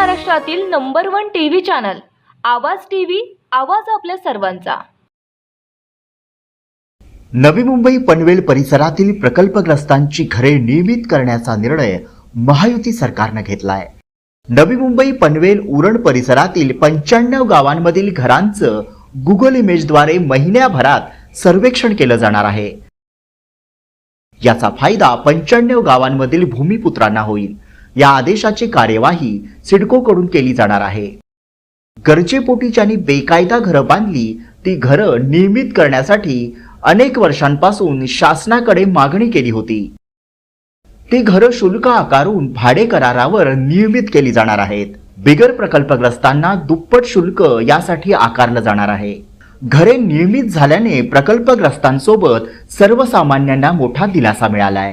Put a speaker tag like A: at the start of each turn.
A: महाराष्ट्रातील number one TV channel Awaaz TV Awaaz आपल्या सर्वांचा.
B: नवी मुंबई पनवेल परिसरातील प्रकल्पग्रस्तांची घरे नियमित करण्याचा निर्णय महायुती सरकारनं घेतलाय. नवी मुंबई पनवेल उरण परिसरातील पंच्याण्णव गावांमधील घरांचं गुगल इमेजद्वारे महिन्याभरात सर्वेक्षण केलं जाणार आहे. याचा फायदा पंच्याण्णव गावांमधील भूमिपुत्रांना होईल. या आदेशाची कार्यवाही सिडकोकडून केली जाणार आहे. गरजेपोटी ज्यांनी बेकायदा घरं बांधली ती घरं नियमित करण्यासाठी अनेक वर्षांपासून शासनाकडे मागणी केली होती. ती घरं शुल्क आकारून भाडे करारावर नियमित केली जाणार आहेत. बिगर प्रकल्पग्रस्तांना दुप्पट शुल्क यासाठी आकारलं जाणार आहे. घरे नियमित झाल्याने प्रकल्पग्रस्तांसोबत सर्वसामान्यांना मोठा दिलासा मिळालाय.